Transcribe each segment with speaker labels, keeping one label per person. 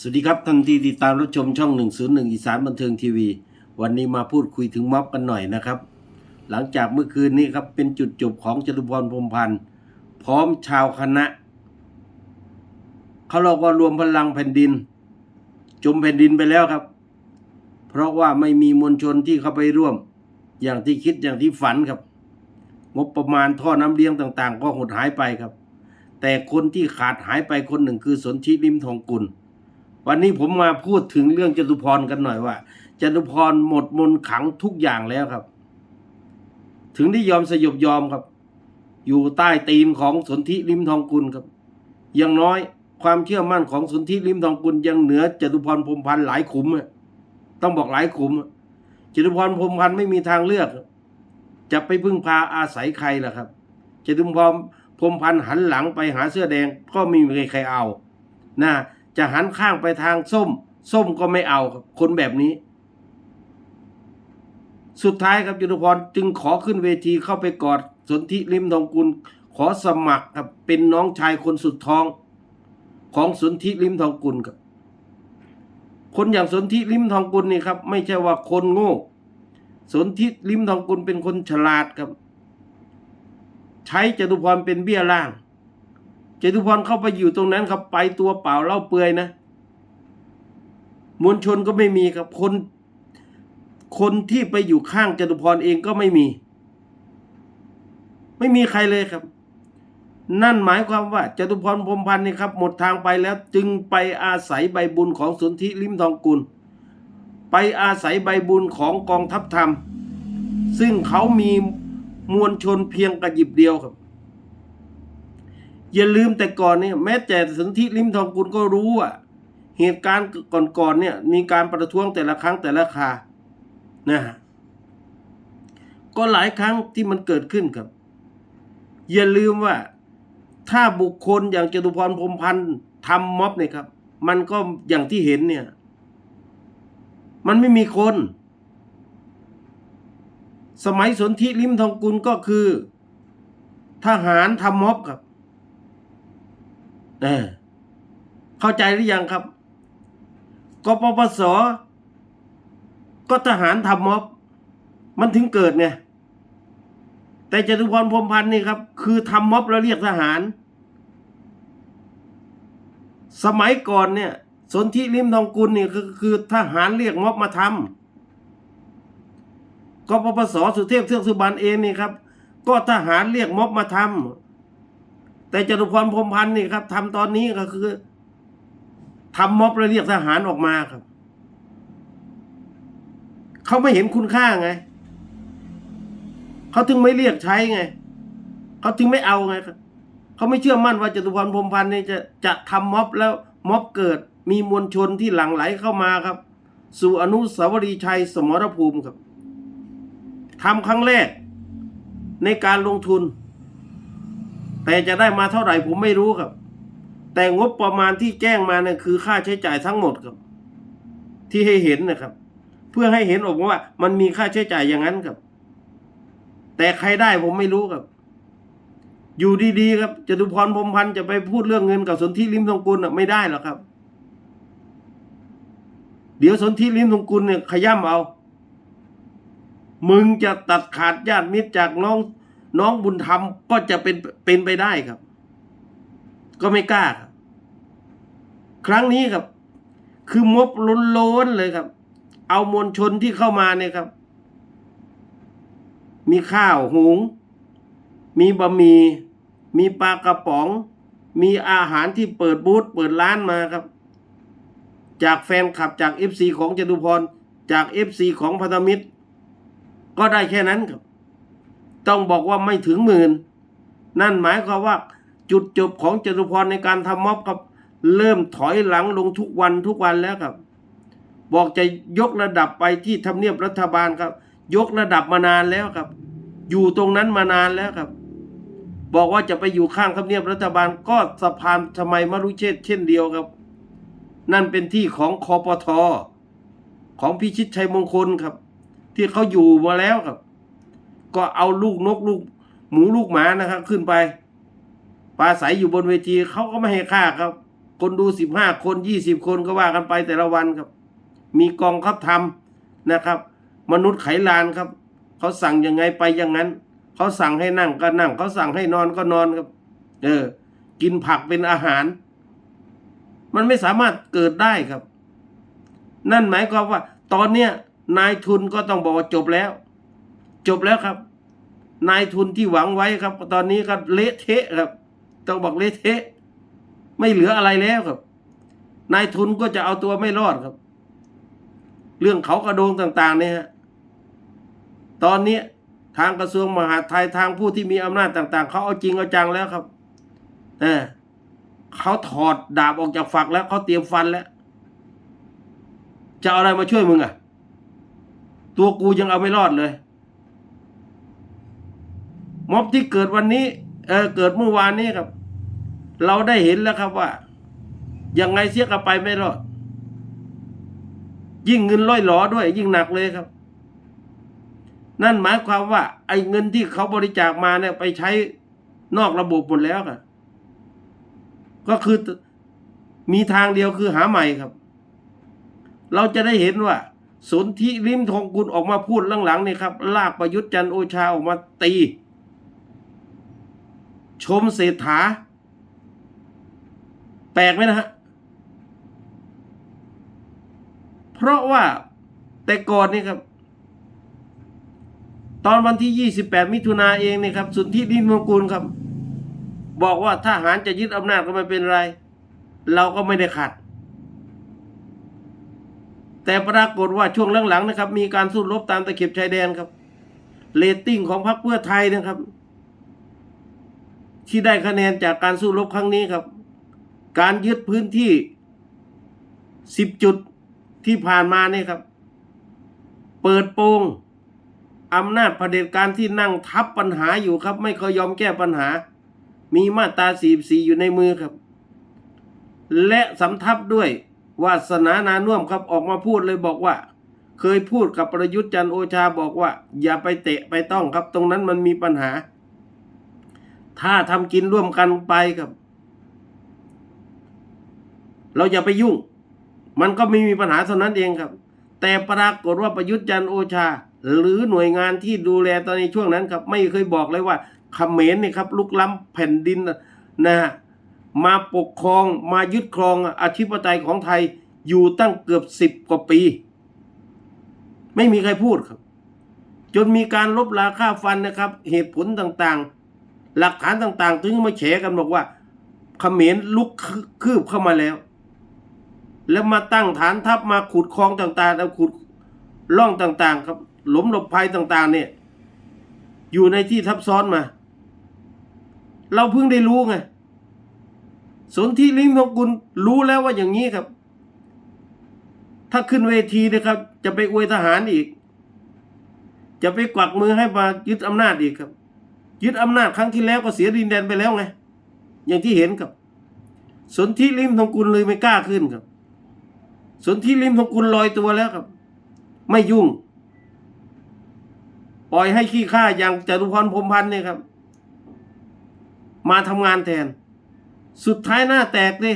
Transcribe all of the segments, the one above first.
Speaker 1: สวัสดีครับท่านที่ติดตามรับชมช่อง 101 อีสานบันเทิงทีวี วันนี้มาพูดคุยถึงม็อบกันหน่อยนะครับ หลังจากเมื่อคืนนี้ครับเป็นจุดจบของจตุพรพรมพันธ์พร้อมชาวคณะเขาเราก็รวมพลังแผ่นดิน จมแผ่นดินไปแล้วครับ เพราะว่าไม่มีมวลชนที่เข้าไปร่วม อย่างที่คิดอย่างที่ฝันครับ งบประมาณท่อน้ำเลี้ยงต่าง ๆ ก็หดหายไปครับ แต่คนที่ขาดหายไปคนหนึ่งคือสนธิริมทองกุล วันนี้ผมมาพูดถึงเรื่องจตุพรกันหน่อยว่าจตุพรหมดมนขังทุกอย่างแล้วครับ ถึงได้ยอมสยบยอมครับ อยู่ใต้ตีมของสนธิริมทองกุลครับอย่างน้อยความเชื่อมั่นของสนธิริมทองกุลยังเหนือจตุพรพรมพันธ์หลายขุมอะต้องบอกหลายขุมจตุพรพรมพันธ์ไม่มีทางเลือก จะไปพึ่งพาอาศัยใครล่ะครับจตุพรพรมพันธ์หันหลังไปหาเสื้อแดงก็ไม่มีใครเอานะ จะหันข้างไปทางส้ม ส้มก็ไม่เอาครับคนแบบนี้ สุดท้ายครับจตุพรจึงขอขึ้นเวทีเข้าไปกอดสนธิริมทองกุล ขอสมัครครับเป็นน้องชายคนสุดท้อง ของสนธิริมทองกุลครับ คนอย่างสนธิริมทองกุลนี่ครับ ไม่ใช่ว่าคนโง่ สนธิริมทองกุลเป็นคนฉลาดครับ ใช้จตุพรเป็นเบี้ยล่าง จตุพรเข้าไปอยู่ตรงนั้นครับ ไปตัวเปล่าเล่าเปลือยนะ มวลชนก็ไม่มีครับคน คนที่ไปอยู่ข้างจตุพรเองก็ไม่มี ไม่มีใครเลยครับ นั่นหมายความว่าจตุพรพรมพันธ์นี่ครับ หมดทางไปแล้วจึงไปอาศัยใบบุญของสนธิลิมทองกุล ไปอาศัยใบบุญของกองทัพธรรม ซึ่งเขามีมวลชนเพียงกระยิบเดียวครับ อย่าลืมแต่ก่อนเนี่ยแม้แต่สนธิลิมทองกุลก็รู้ว่าเหตุการณ์ก่อนๆเนี่ยมีการประท้วงแต่ละครั้งแต่ละคานะฮะก็หลายครั้งที่มันเกิดขึ้นครับ อย่าลืมว่าถ้าบุคคลอย่างจตุพรพรมพันธ์ทำม็อบเนี่ยครับ มันก็อย่างที่เห็นเนี่ย มันไม่มีคน สมัยสนธิลิมทองกุลก็คือ ทหารทำม็อบครับ เออเข้าใจหรือยังครับกปปสก็ทหารทำม็อบ มันถึงเกิดไงแต่จตุพรพรมพันธ์นี่ครับ คือทำม็อบแล้วเรียกทหาร สมัยก่อนเนี่ยสนธิริมทองกุลนี่คือคือทหารเรียกม็อบมาทำกปปสสุเทพเทือกสุบรรณเองนี่ครับ ก็ทหารเรียกม็อบมาทำ แต่จตุพรพรมพันธ์นี่ครับทำตอนนี้ก็คือทำม็อบแล้วเรียกทหารออกมาครับ เขาไม่เห็นคุณค่าไง เขาถึงไม่เรียกใช้ไง เขาถึงไม่เอาไงครับ เขาไม่เชื่อมั่นว่าจตุพรพรมพันธ์นี่จะจะทำม็อบแล้วม็อบเกิดมีมวลชนที่หลั่งไหลเข้ามาครับ สู่อนุสาวรีย์ชัยสมรภูมิครับทำครั้งแรกในการลงทุน แต่จะได้มาเท่าไหร่ผมไม่รู้ครับ แต่งบประมาณที่แจ้งมาเนี่ยคือค่าใช้จ่ายทั้งหมดครับ ที่ให้เห็นนะครับ เพื่อให้เห็นออกว่า มันมีค่าใช้จ่ายอย่างนั้นครับ แต่ใครได้ผมไม่รู้ครับ อยู่ดีๆ ครับจตุพรพรมพันธ์จะไปพูดเรื่องเงินกับสนธิริมทองกุลน่ะไม่ได้หรอกครับ เดี๋ยวสนธิริมทองกุลเนี่ยขย่ำเอา มึงจะตัดขาดญาติมิตรจากน้อง น้องบุญธรรมก็จะเป็นเป็นไปได้ครับ ก็ไม่กล้าครับ ครั้งนี้ครับ คือมบล้นๆเลยครับ เอามวลชนที่เข้ามาเนี่ยครับ มีข้าวหุง มีบะหมี่มีปลากระป๋อง มีอาหารที่เปิดบูธเปิดร้านมาครับ จากแฟนคลับจากเอฟซีของจตุพรจากเอฟซีของพันธมิตร ก็ได้แค่นั้นครับ ต้องบอกว่าไม่ถึงหมื่น นั่นหมายความว่าจุดจบของจตุพรในการทำม็อบครับเริ่มถอยหลังลงทุกวันทุกวันแล้วครับ บอกจะยกระดับไปที่ทำเนียบรัฐบาลครับ ยกระดับมานานแล้วครับ อยู่ตรงนั้นมานานแล้วครับ บอกว่าจะไปอยู่ข้างทำเนียบรัฐบาลก็สะพานทำไมมรุเชษเช่นเดียวครับ นั่นเป็นที่ของคอปทของพิชิตชัยมงคลครับ ที่เขาอยู่มาแล้วครับ ก็เอาลูกนกลูก หมูลูกหมานะครับ ขึ้นไปปลาใสอยู่บนเวทีเขาก็ไม่ให้ค่าครับ คนดูสิบห้าคนยี่สิบคนก็ว่ากันไปแต่ละวันครับ มีกองทัพทำนะครับ มนุษย์ไขลานครับเขาสั่งยังไงไปอย่างนั้นเขาสั่งให้นั่งก็นั่งเขาสั่งให้นอนก็นอนครับ เออ กินผักเป็นอาหาร มันไม่สามารถเกิดได้ครับ นั่นหมายความว่า ตอนเนี้ยนายทุนก็ต้องบอกว่าจบแล้ว จบแล้วครับ นายทุนที่หวังไว้ครับ ตอนนี้ก็เละเทะครับ ต้องบอกเละเทะ ไม่เหลืออะไรแล้วครับ นายทุนก็จะเอาตัวไม่รอดครับ เรื่องเขากระโดงต่างๆเนี่ยฮะตอนนี้ทางกระทรวงมหาดไทยทางผู้ที่มีอำนาจต่าง ๆเขาเอาจริงเอาจังแล้วครับเออเขาถอดดาบออกจากฝักแล้วเขาเตรียมฟันแล้ว จะเอาอะไรมาช่วยมึงอะ ตัวกูยังเอาไม่รอดเลย ม็อบที่เกิดวันนี้ เออเกิดเมื่อวานนี้ครับ เราได้เห็นแล้วครับว่า ยังไงเสียกับไปไม่รอด ยิ่งเงินร้อยหลอด้วย ยิ่งหนักเลยครับ นั่นหมายความว่า ไอ้เงินที่เขาบริจาคมาเนี่ยไปใช้นอกระบบหมดแล้วครับก็คือมีทางเดียวคือหาใหม่ครับ เราจะได้เห็นว่าสนธิริมทองกุลออกมาพูดหลังๆนี่ครับ ลากประยุทธ์จันทร์โอชาออกมาตี ชมเศรษฐา แปลกไหมนะฮะ เพราะว่าแต่ก่อนนี่ครับ ตอนวันที่ 28 มิถุนาเองนี่ครับ สุนทรดินมงกุลครับ บอกว่าทหารจะยึดอำนาจก็ไม่เป็นไร เราก็ไม่ได้ขัด แต่ปรากฏว่าช่วงหลังๆนะครับ มีการสู้รบตามตะเข็บชายแดนครับเรตติ้งของพรรคเพื่อไทยนะครับ ที่ได้คะแนนจากการสู้รบครั้งนี้ครับ การยึดพื้นที่สิบจุดที่ผ่านมาเนี่ยครับ เปิดโปงอำนาจเผด็จการที่นั่งทับปัญหาอยู่ครับ ไม่เคยยอมแก้ปัญหา มีมาตราสีสีอยู่ในมือครับ และสำทับด้วยวาสนานานุ่วมครับออกมาพูดเลยบอกว่า เคยพูดกับประยุทธ์จันโอชาบอกว่า อย่าไปเตะไปต้องครับ ตรงนั้นมันมีปัญหา ถ้าทำกินร่วมกันไปครับ เราอย่าไปยุ่ง มันก็ไม่มีปัญหาเท่านั้นเองครับ แต่ปรากฏว่าประยุทธ์จันโอชา หรือหน่วยงานที่ดูแลตอนในช่วงนั้นครับ ไม่เคยบอกเลยว่าเขมรเนี่ยครับลุกล้ำแผ่นดินนะฮะมาปกครองมายึดครองอธิปไตยของไทยอยู่ตั้งเกือบสิบกว่าปี ไม่มีใครพูดครับ จนมีการลบลาค่าฟันนะครับ เหตุผลต่างๆ หลักฐานต่างๆ ถึงมาแฉกันบอกว่าเขมรลุกคืบเข้ามาแล้ว แล้วมาตั้งฐานทัพมาขุดคลองต่างๆแล้วขุดร่องต่างๆครับหลมหลบภัยต่าง ๆ เนี่ย อยู่ในที่ทับซ้อนมา เราเพิ่งได้รู้ไงสนที่ลิงทองกุลรู้แล้วว่าอย่างนี้ครับ ถ้าขึ้นเวทีนะครับ จะไปอวยทหารอีก จะไปกวักมือให้มายึดอำนาจอีกครับ ยึดอำนาจครั้งที่แล้วก็เสียดินแดนไปแล้วไงอย่างที่เห็นครับ สนที่ลิมทองกุลเลยไม่กล้าขึ้นครับ สนที่ลิมทองกุลลอยตัวแล้วครับ ไม่ยุ่ง ปล่อยให้ขี้ข้าอย่างจตุพรพรมพันธ์เนี่ยครับ มาทำงานแทน สุดท้ายหน้าแตกดิ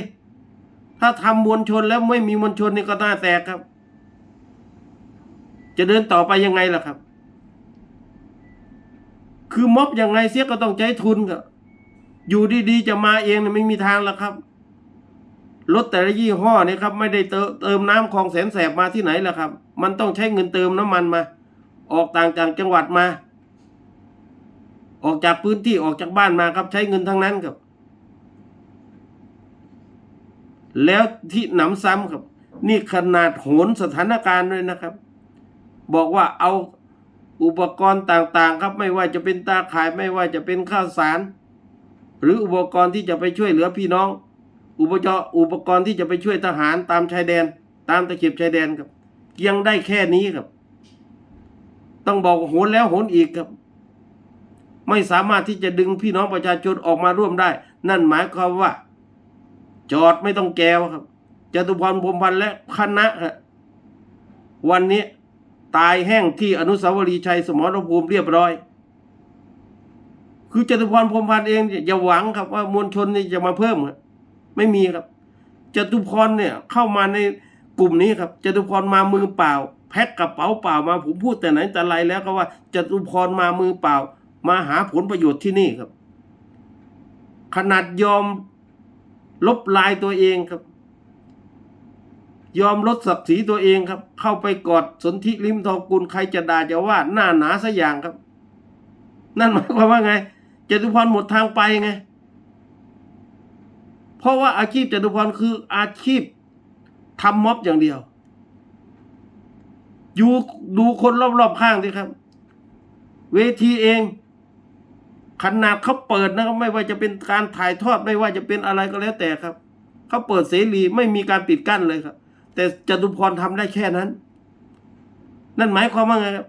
Speaker 1: ถ้าทำมวลชนแล้วไม่มีมวลชนนี่ก็หน้าแตกครับ จะเดินต่อไปยังไงล่ะครับ คือม็อบยังไงเสียก็ต้องใช้ทุนครับอยู่ดีๆจะมาเองเนี่ยไม่มีทางแล้วครับรถแต่ละยี่ห้อเนี่ยครับไม่ได้เติมน้ำคลองแสนแสบมาที่ไหนล่ะครับ มันต้องใช้เงินเติมน้ำมันมา ออกต่างจากจังหวัดมา ออกจากพื้นที่ออกจากบ้านมาครับ ใช้เงินทั้งนั้นครับ แล้วที่หนำซ้ำครับ นี่ขนาดโหนสถานการณ์ด้วยนะครับ บอกว่าเอา อุปกรณ์ต่างๆ ครับไม่ว่าจะเป็นตาข่ายไม่ว่าจะเป็นข้าวสาร หรืออุปกรณ์ที่จะไปช่วยเหลือพี่น้อง อุปกรณ์อุปกรณ์ที่จะไปช่วยทหารตามชายแดน ตามตะเข็บชายแดนครับยังได้แค่นี้ครับ ต้องบอกโหนแล้วโหนอีกครับ ไม่สามารถที่จะดึงพี่น้องประชาชนออกมาร่วมได้ นั่นหมายความว่า จอดไม่ต้องแกวครับจตุพรพรมพันธ์และคณะวันนี้ ตายแห้งที่อนุสาวรีย์ชัยสมรภูมิเรียบร้อย คือจตุพรพรมพันธ์เองอย่าหวังครับว่ามวลชนนี่จะมาเพิ่มครับไม่มีครับจตุพรเนี่ยเข้ามาในกลุ่มนี้ครับจตุพรมามือเปล่า แพ็คกระเป๋าเปล่ามาผมพูดแต่ไหนแต่ไรแล้วก็ว่าจตุพรมามือเปล่า มาหาผลประโยชน์ที่นี่ครับ ขนาดยอมลบลายตัวเองครับ ยอมลดศักดิ์ศรีตัวเองครับ เข้าไปกอดสนธิริมทองกุลใครจะด่าจะว่าหน้าหนาสัอย่างครับ นั่นหมายความว่าไงจตุพรหมดทางไปไง เพราะว่าอาชีพจตุพรคืออาชีพทำม็อบอย่างเดียว อยู่ดูคนรอบๆข้างสิครับ เวทีเองขนาดเขาเปิดนะครับไม่ว่าจะเป็นการถ่ายทอดไม่ว่าจะเป็นอะไรก็แล้วแต่ครับเขาเปิดเสรีไม่มีการปิดกั้นเลยครับ แต่จตุพรทำได้แค่นั้น นั่นหมายความว่าไงครับ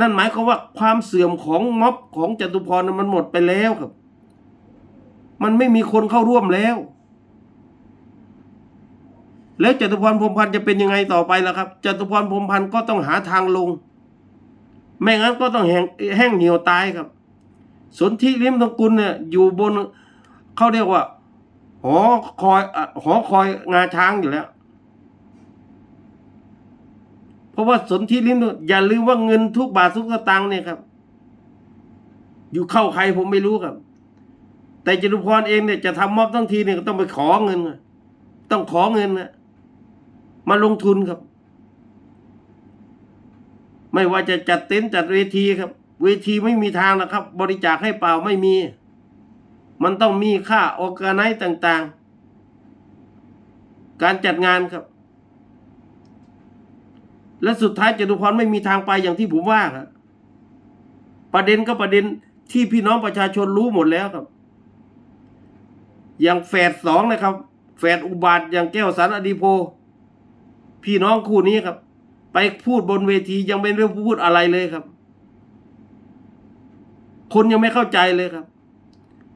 Speaker 1: นั่นหมายความว่าความเสื่อมของม็อบของจตุพรมันหมดไปแล้วครับ มันไม่มีคนเข้าร่วมแล้ว แล้วจตุพรพรมพันธ์จะเป็นยังไงต่อไปล่ะครับจตุพรพรมพันธ์ก็ต้องหาทางลง ไม่งั้นก็ต้องแห้งแห้งเหี่ยวตายครับสนธิริมทองกุลเนี่ยอยู่บนเขาเรียกว่า หอคอยหอคอยงาช้างอยู่แล้ว เพราะว่าสนธิริมอย่าลืมว่าเงินทุกบาททุกสตางค์เนี่ยครับ อยู่เข้าใครผมไม่รู้ครับ แต่จตุพรเองเนี่ยจะทำม็อบทั้งทีเนี่ยก็ต้องไปขอเงินอะต้องขอเงินนะมาลงทุนครับ ไม่ว่าจะจัดเต็นท์จัดเวทีครับ เวทีไม่มีทางนะครับ บริจาคให้เปล่าไม่มี มันต้องมีค่าออกไนต่าง ๆ การจัดงานครับ และสุดท้ายจตุพรไม่มีทางไปอย่างที่ผมว่าครับประเด็นก็ประเด็นที่พี่น้องประชาชนรู้หมดแล้วครับ อย่างแฝดสองนะครับ แฝดอุบาทอย่างแก้วสันอดีโพ พี่น้องคู่นี้ครับ ไปพูดบนเวทียังไม่ได้พูดอะไรเลยครับ คนยังไม่เข้าใจเลยครับ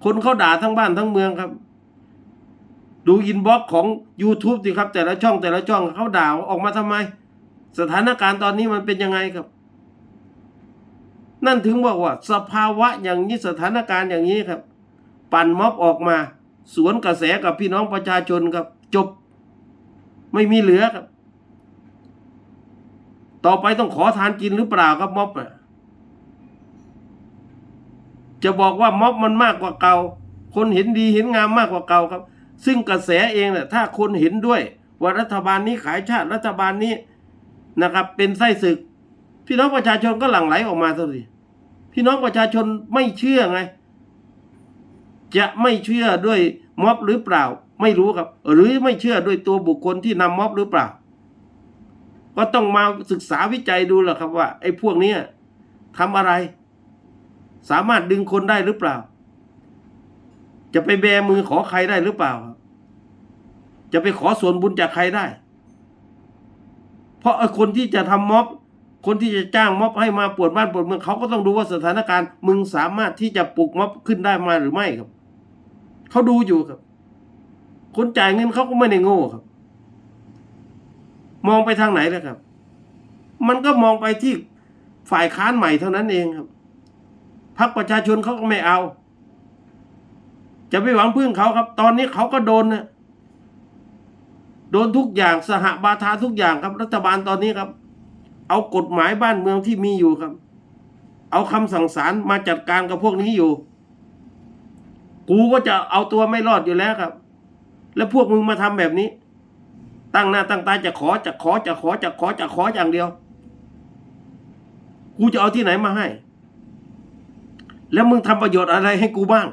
Speaker 1: คนเขาด่าทั้งบ้านทั้งเมืองครับ ดูอินบ็อกของ YouTube สิครับ แต่ละช่องแต่ละช่องเขาด่าออกมาทำไม สถานการณ์ตอนนี้มันเป็นยังไงครับ นั่นถึงบอกว่า สภาวะอย่างนี้สถานการณ์อย่างนี้ครับ ปั่นม็อบออกมา สวนกระแสกับพี่น้องประชาชนครับ จบ ไม่มีเหลือครับ ต่อไปต้องขอทานกินหรือเปล่าครับม็อบอะจะบอกว่าม็อบมันมากกว่าเก่า คนเห็นดีเห็นงามมากกว่าเก่าครับ ซึ่งกระแสเองเนี่ยถ้าคนเห็นด้วยว่ารัฐบาลนี้ขายชาติรัฐบาลนี้ นะครับ เป็นไส้ศึก พี่น้องประชาชนก็หลั่งไหลออกมาสิ พี่น้องประชาชนไม่เชื่อไง จะไม่เชื่อด้วยม็อบหรือเปล่า ไม่รู้ครับ หรือไม่เชื่อด้วยตัวบุคคลที่นำม็อบหรือเปล่า ก็ต้องมาศึกษาวิจัยดูแหละครับว่า ไอ้พวกเนี้ยทำอะไร สามารถดึงคนได้หรือเปล่า จะไปแบมือขอใครได้หรือเปล่า จะไปขอส่วนบุญจากใครได้ เพราะคนที่จะทำม็อบ คนที่จะจ้างม็อบให้มาปวดบ้านปวดเมืองเขาก็ต้องดูว่าสถานการณ์มึงสามารถที่จะปลุกม็อบขึ้นได้มาหรือไม่ครับเขาดูอยู่ครับ คนจ่ายเงินเขาก็ไม่ได้โง่ครับ มองไปทางไหนเลยครับ มันก็มองไปที่ฝ่ายค้านใหม่เท่านั้นเองครับพรรคประชาชนเขาก็ไม่เอา จะไปหวังพึ่งเขาครับ ตอนนี้เขาก็โดนนะ โดนทุกอย่างสหบาทาทุกอย่างครับ รัฐบาลตอนนี้ครับ เอากฎหมายบ้านเมืองที่มีอยู่ครับ เอาคำสั่งศาลมาจัดการกับพวกนี้อยู่ กูก็จะเอาตัวไม่รอดอยู่แล้วครับ แล้วพวกมึงมาทำแบบนี้ ตั้งหน้าตั้งตาจะขอจะขอจะขอจะขอจะขออย่างเดียว กูจะเอาที่ไหนมาให้ แล้วมึงทำประโยชน์อะไรให้กูบ้าง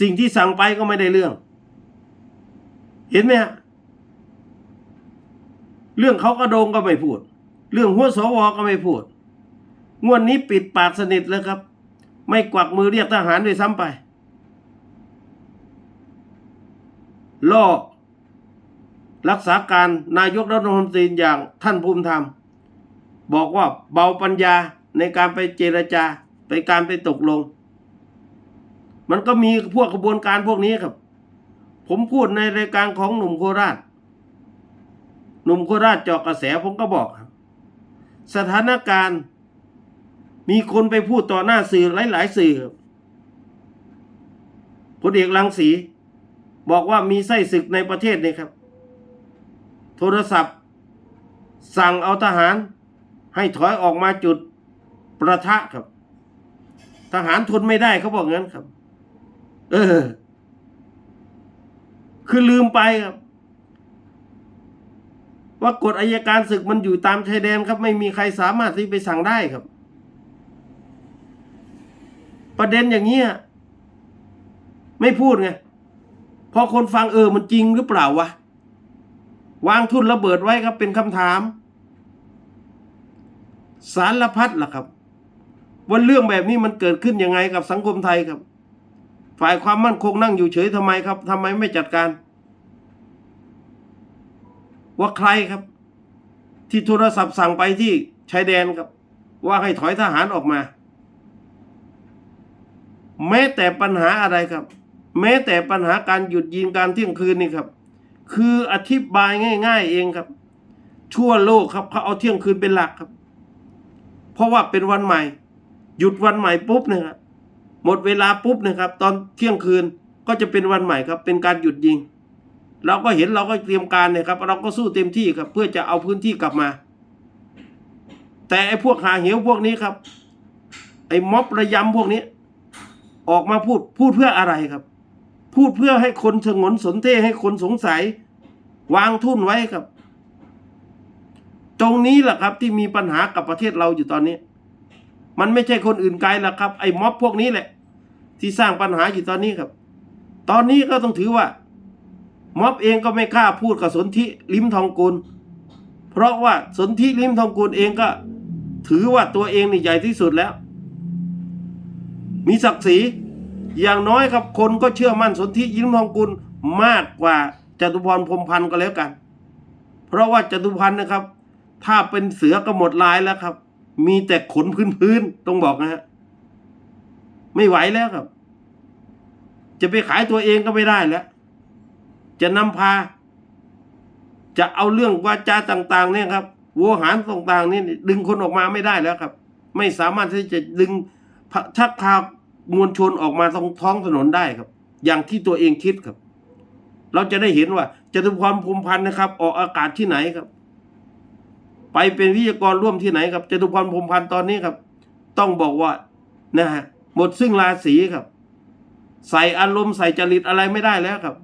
Speaker 1: สิ่งที่สั่งไปก็ไม่ได้เรื่อง เห็นไหมฮะ เรื่องเขากระโดงก็ไม่พูด เรื่องหัวสวก็ไม่พูด งวดนี้ปิดปากสนิทเลยครับ ไม่กวักมือเรียกทหารด้วยซ้ำไป ล่อ รักษาการนายกรัฐมนตรีอย่างท่านภูมิธรรม บอกว่าเบาปัญญาในการไปเจรจาไปการไปตกลง มันก็มีพวกกระบวนการพวกนี้ครับ ผมพูดในรายการของหนุ่มโคราช หนุ่มโคราชเจาะกระแสผมก็บอกครับ สถานการณ์ มีคนไปพูดต่อหน้าสื่อหลาย ๆ สื่อพลเอกรังสี บอกว่ามีไส้ศึกในประเทศนี่ครับ โทรศัพท์ สั่งเอาทหาร ให้ถอยออกมาจุดประทะครับ ทหารทนไม่ได้เขาบอกงั้นครับ เออ คือลืมไปครับ ว่ากฎอายการศึกมันอยู่ตามชายแดนครับ ไม่มีใครสามารถที่ไปสั่งได้ครับ ประเด็นอย่างเงี้ยไม่พูดไงพอคนฟังเออมันจริงหรือเปล่าวะวางทุนระเบิดไว้ครับเป็นคำถาม สารพัดล่ะครับว่าเรื่องแบบนี้มันเกิดขึ้นยังไงกับสังคมไทยครับ ฝ่ายความมั่นคงนั่งอยู่เฉยทำไมครับทำไมไม่จัดการ ว่าใครครับ ที่โทรศัพท์สั่งไปที่ชายแดนครับ ว่าให้ถอยทหารออกมา แม้แต่ปัญหาอะไรครับ แม้แต่ปัญหาการหยุดยิงการเที่ยงคืนนี่ครับ คืออธิบายง่าย ๆ เองครับทั่วโลกครับเขาเอาเที่ยงคืนเป็นหลักครับ เพราะว่าเป็นวันใหม่ หยุดวันใหม่ปุ๊บเนะครับหมดเวลาปุ๊บนะครับ ตอนเที่ยงคืนก็จะเป็นวันใหม่ครับ เป็นการหยุดยิง เราก็เห็นเราก็เตรียมการเนี่ยครับ เราก็สู้เต็มที่ครับ เพื่อจะเอาพื้นที่กลับมา แต่ไอ้พวกหาเหวพวกนี้ครับ ไอ้ม็อบระยำพวกนี้ ออกมาพูดพูดเพื่ออะไรครับ พูดเพื่อให้คนสงนสนเทให้คนสงสัย วางทุ่นไว้ครับ ตรงนี้แหละครับ ที่มีปัญหากับประเทศเราอยู่ตอนนี้ มันไม่ใช่คนอื่นไกลหรอกครับ ไอ้ม็อบพวกนี้แหละ ที่สร้างปัญหาอยู่ตอนนี้ครับ ตอนนี้ก็ต้องถือว่า ม็อบเองก็ไม่กล้าพูดกับสนธิลิมทองกุล เพราะว่าสนธิลิมทองกุลเองก็ ถือว่าตัวเองนี่ใหญ่ที่สุดแล้ว มีศักดิ์ศรีอย่างน้อยครับคนก็เชื่อมั่นสนธิยิ้มทองกุลมากกว่าจตุพรพรมพันธ์ก็แล้วกัน เพราะว่าจตุพันธ์นะครับ ถ้าเป็นเสือก็หมดลายแล้วครับ มีแต่ขนพื้นๆต้องบอกนะฮะไม่ไหวแล้วครับ จะไปขายตัวเองก็ไม่ได้แล้ว จะนำพา จะเอาเรื่องวาจาต่าง ๆ เนี่ยครับโวหารต่างๆนี่ดึงคนออกมาไม่ได้แล้วครับ ไม่สามารถที่จะดึงชักพามวลชนออกมาตรงท้องถนนได้ครับ อย่างที่ตัวเองคิดครับ เราจะได้เห็นว่าจตุพรพรมพันธ์นะครับ ออกอากาศที่ไหนครับ ไปเป็นวิทยากรร่วมที่ไหนครับจตุพรพรมพันธ์ตอนนี้ครับ ต้องบอกว่านะฮะหมดซึ่งราศีครับ ใส่อารมณ์ใส่จริตอะไรไม่ได้แล้วครับ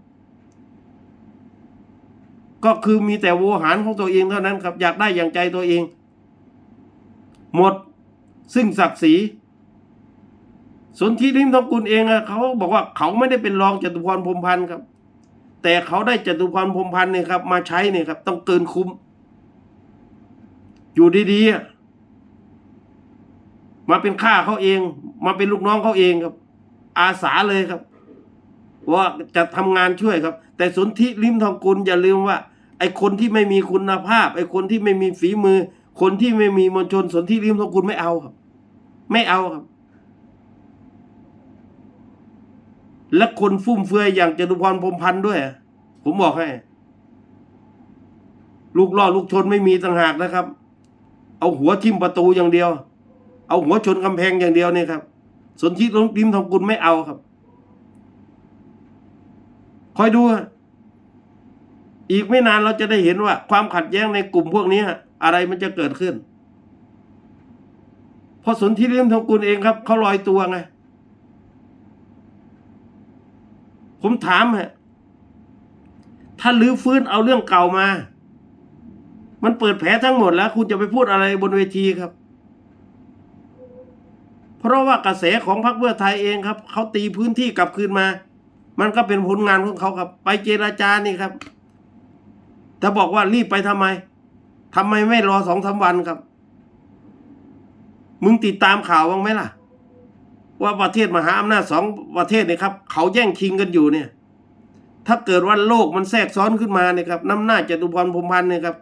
Speaker 1: ก็คือมีแต่โวหารของตัวเองเท่านั้นครับ อยากได้อย่างใจตัวเอง หมดซึ่งศักดิ์ศรีสนธิลิมทองกุลเองอะเขาบอกว่าเขาไม่ได้เป็นรองจตุพรพรมพันธ์ครับ แต่เขาได้จตุพรพรมพันธ์เนี่ยครับ มาใช้เนี่ยครับ ต้องเกินคุ้ม อยู่ดีๆมาเป็นข้าเขาเอง มาเป็นลูกน้องเขาเองครับ อาสาเลยครับ ว่าจะทำงานช่วยครับ แต่สนธิลิมทองกุลอย่าลืมว่า ไอ้คนที่ไม่มีคุณภาพ ไอ้คนที่ไม่มีฝีมือ คนที่ไม่มีมวลชนสนธิลิมทองกุลไม่เอาครับ ไม่เอาครับ และคนฟุ่มเฟือยอย่างจตุพรพรมพันธ์ด้วย ผมบอกให้ ลูกล่อลูกชนไม่มีต่างหากนะครับ เอาหัวทิ่มประตูอย่างเดียว เอาหัวชนกำแพงอย่างเดียวเนี่ยครับสนธิลิมทองกุลไม่เอาครับ คอยดูฮะ อีกไม่นานเราจะได้เห็นว่า ความขัดแย้งในกลุ่มพวกนี้อะไรมันจะเกิดขึ้นเพราะสนธิลิมทองกุลเองครับเขาลอยตัวไง ผมถามฮะถ้าลื้อฟื้นเอาเรื่องเก่ามา มันเปิดแผลทั้งหมดแล้ว คุณจะไปพูดอะไรบนเวทีครับ เพราะว่ากระแสของพรรคเพื่อไทยเองครับเขาตีพื้นที่กลับคืนมา มันก็เป็นผลงานของเขาครับ ไปเจราจานี่ครับ แต่บอกว่ารีบไปทำไมทำไมไม่รอสองสาวันครับ มึงติดตามข่าวบ้างไหมล่ะ ว่าประเทศมหาอำนาจสองประเทศเนี่ยครับ เขาแย่งชิงกันอยู่เนี่ย ถ้าเกิดว่าโลกมันแทรกซ้อนขึ้นมาเนี่ยครับน้ำหน้าจตุพรพรมพันธ์เนี่ยครับ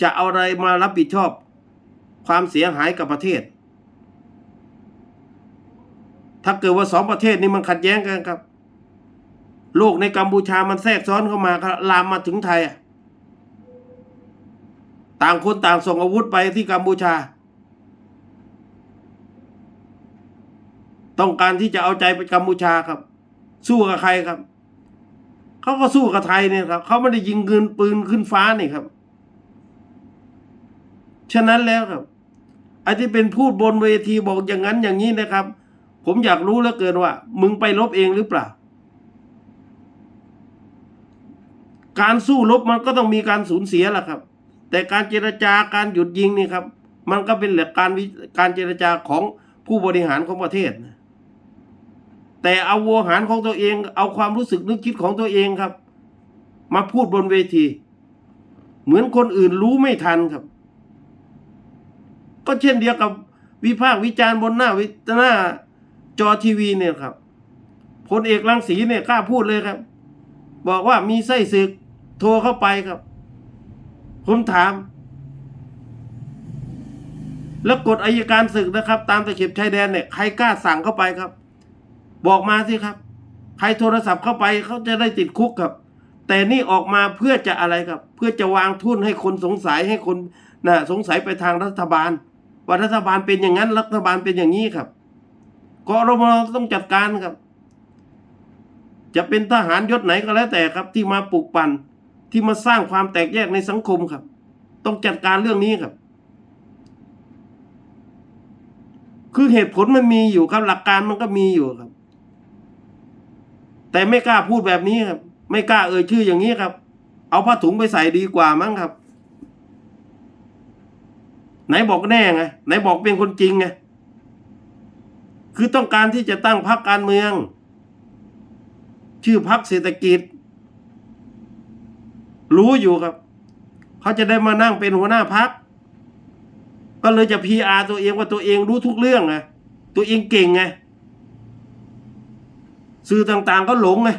Speaker 1: จะเอาอะไรมารับผิดชอบ ความเสียหายกับประเทศ ถ้าเกิดว่าสองประเทศนี้มันขัดแย้งกันครับ โลกในกัมพูชามันแทรกซ้อนเข้ามาลามมาถึงไทยอะ ต่างคนต่างส่งอาวุธไปที่กัมพูชา ต้องการที่จะเอาใจไปกัมพูชาครับ สู้กับใครครับเขาก็สู้กับไทยเนี่ยครับเขาไม่ได้ยิงเงินปืนขึ้นฟ้านี่ครับ ฉะนั้นแล้วครับไอ้ที่เป็นพูดบนเวทีบอกอย่างนั้นอย่างนี้นะครับ ผมอยากรู้แล้วเกินว่า มึงไปลบเองหรือเปล่า การสู้รบมันก็ต้องมีการสูญเสียแหละครับ แต่การเจรจาการหยุดยิงนี่ครับ มันก็เป็นหลักการวิการเจรจาของผู้บริหารของประเทศ แต่เอาโวหารของตัวเอง เอาความรู้สึกนึกคิดของตัวเองครับ มาพูดบนเวที เหมือนคนอื่นรู้ไม่ทันครับ ก็เช่นเดียวกับวิพากษ์วิจารณ์บนหน้าวิหน้าจอทีวีเนี่ยครับพลเอกรังสีเนี่ยกล้าพูดเลยครับ บอกว่ามีไส้ศึกโทรเข้าไปครับ ผมถาม แล้วกฎอายการศึกนะครับ ตามตะเข็บชายแดนเนี่ยใครกล้าสั่งเข้าไปครับ บอกมาสิครับ ใครโทรศัพท์เข้าไปเขาจะได้ติดคุกครับ แต่นี่ออกมาเพื่อจะอะไรครับ เพื่อจะวางทุนให้คนสงสัยให้คนนะสงสัยไปทางรัฐบาลว่ารัฐบาลเป็นอย่างนั้น รัฐบาลเป็นอย่างนี้ครับกรมต้องจัดการครับ จะเป็นทหารยศไหนก็แล้วแต่ครับ ที่มาปลุกปั่น ที่มาสร้างความแตกแยกในสังคมครับ ต้องจัดการเรื่องนี้ครับ คือเหตุผลมันมีอยู่ครับหลักการมันก็มีอยู่ครับ แต่ไม่กล้าพูดแบบนี้ครับ ไม่กล้าเอ่ยชื่ออย่างนี้ครับ เอาผ้าถุงไปใส่ดีกว่ามั้งครับ ไหนบอกแน่ไงไหนบอกเป็นคนจริงไงคือต้องการที่จะตั้งพรรคการเมือง ชื่อพรรคเศรษฐกิจ รู้อยู่ครับ เขาจะได้มานั่งเป็นหัวหน้าพรรคก็เลยจะพีอาตัวเองว่าตัวเองรู้ทุกเรื่องไงตัวเองเก่งไงสื่อต่างๆก็หลงไง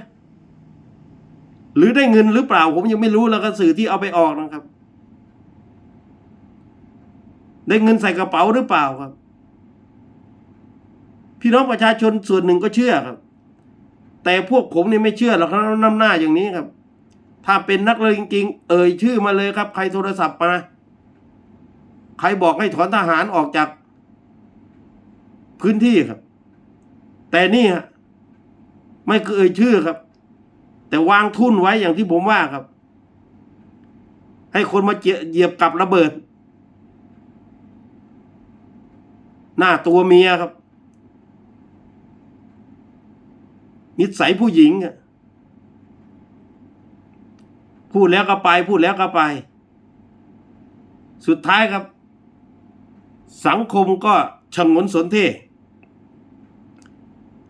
Speaker 1: หรือได้เงินหรือเปล่า ผมยังไม่รู้แล้วก็สื่อที่เอาไปออกนะครับ ได้เงินใส่กระเป๋าหรือเปล่าครับ พี่น้องประชาชนส่วนหนึ่งก็เชื่อครับ แต่พวกผมนี่ไม่เชื่อหรอกครับน้ำหน้าอย่างนี้ครับ ถ้าเป็นนักเลงจริง ๆ เอ่ยชื่อมาเลยครับ ใครโทรศัพท์มา ใครบอกให้ถอนทหารออกจากพื้นที่ครับ แต่นี่ฮะไม่เคยเอ่ยชื่อครับ แต่วางทุนไว้อย่างที่ผมว่าครับ ให้คนมาเหยียบกับระเบิด หน้าตัวเมียครับ นิสัยผู้หญิงอะ พูดแล้วก็ไป พูดแล้วก็ไป สุดท้ายครับ สังคมก็ชงนสนเท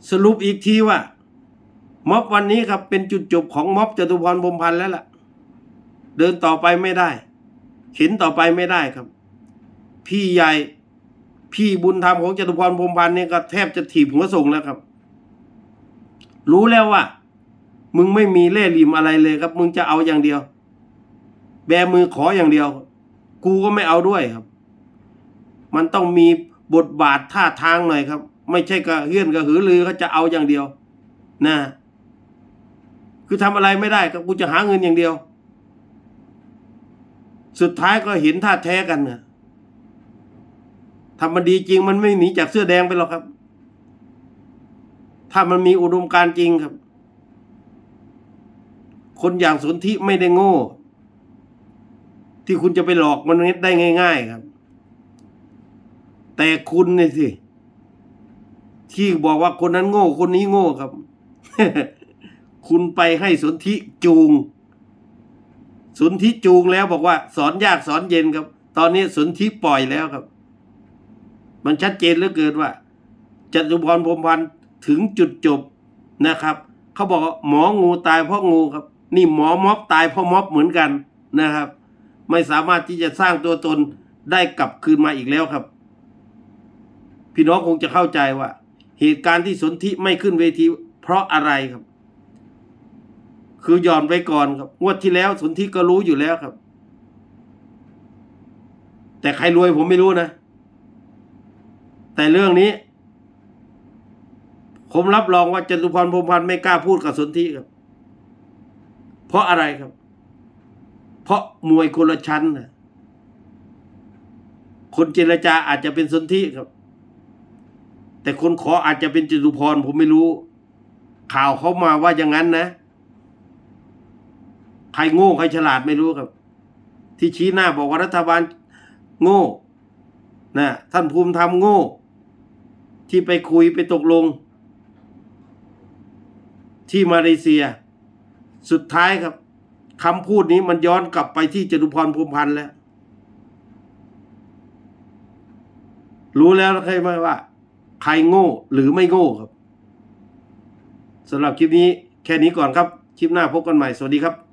Speaker 1: สรุปอีกทีว่าม็อบวันนี้ครับเป็นจุดจบของม็อบจตุพรพรมพันธ์แล้วล่ะ เดินต่อไปไม่ได้ เข็นต่อไปไม่ได้ครับ พี่ใหญ่พี่บุญธรรมของจตุพรพรมพันธ์เนี่ยก็แทบจะถีบหัวส่งแล้วครับ รู้แล้วว่า มึงไม่มีเล่ห์ลี่มอะไรเลยครับ มึงจะเอาอย่างเดียว แบมือขออย่างเดียว กูก็ไม่เอาด้วยครับ มันต้องมีบทบาทท่าทางหน่อยครับ ไม่ใช่กระเฮือนกระหือรือเขาจะเอาอย่างเดียว นะ คือทำอะไรไม่ได้ครับกูจะหาเงินอย่างเดียว สุดท้ายก็เห็นท่าแท้กันนะทำมันดีจริงมันไม่หนีจากเสื้อแดงไปหรอกครับ ถ้ามันมีอุดมการจริงครับ คนอย่างสนธิไม่ได้โง่ ที่คุณจะไปหลอกมันได้ง่าย ๆ ครับ แต่คุณนี่สิ ที่บอกว่าคนนั้นโง่ คนนี้โง่ครับ คุณไปให้สนธิจูง สนธิจูงแล้วบอกว่า สอนยากสอนเย็นครับ ตอนนี้สนธิปล่อยแล้วครับ มันชัดเจนเหลือเกินว่าจตุพรพรมพันธ์ถึงจุดจบนะครับ เขาบอกหมองูตายเพราะงูครับ นี่หมอม็อบตายเพราะม็อบเหมือนกันนะครับ ไม่สามารถที่จะสร้างตัวตนได้กลับคืนมาอีกแล้วครับ พี่น้องคงจะเข้าใจว่า เหตุการณ์ที่สนธิไม่ขึ้นเวที เพราะอะไรครับ คือยอมไปก่อนครับงวดที่แล้วสนธิก็รู้อยู่แล้วครับ แต่ใครรวยผมไม่รู้นะ แต่เรื่องนี้ ผมรับรองว่าจตุพรพรมพันธ์ไม่กล้าพูดกับสนธิครับ เพราะอะไรครับ เพราะมวยคนละชั้นนะคนเจรจาอาจจะเป็นสนธิครับ แต่คนขออาจจะเป็นจตุพรผมไม่รู้ ข่าวเขามาว่าอย่างนั้นนะใครโง่ใครฉลาดไม่รู้ครับ ที่ชี้หน้าบอกว่ารัฐบาลโง่นะท่านภูมิธรรมโง่ ที่ไปคุยไปตกลง ที่มาเลเซีย สุดท้ายครับคำพูดนี้มันย้อนกลับไปที่จตุพรพรมพันธ์แล้ว รู้แล้วใครไหมว่า ใครโง่หรือไม่โง่ครับสำหรับคลิปนี้แค่นี้ก่อนครับ คลิปหน้าพบกันใหม่ สวัสดีครับ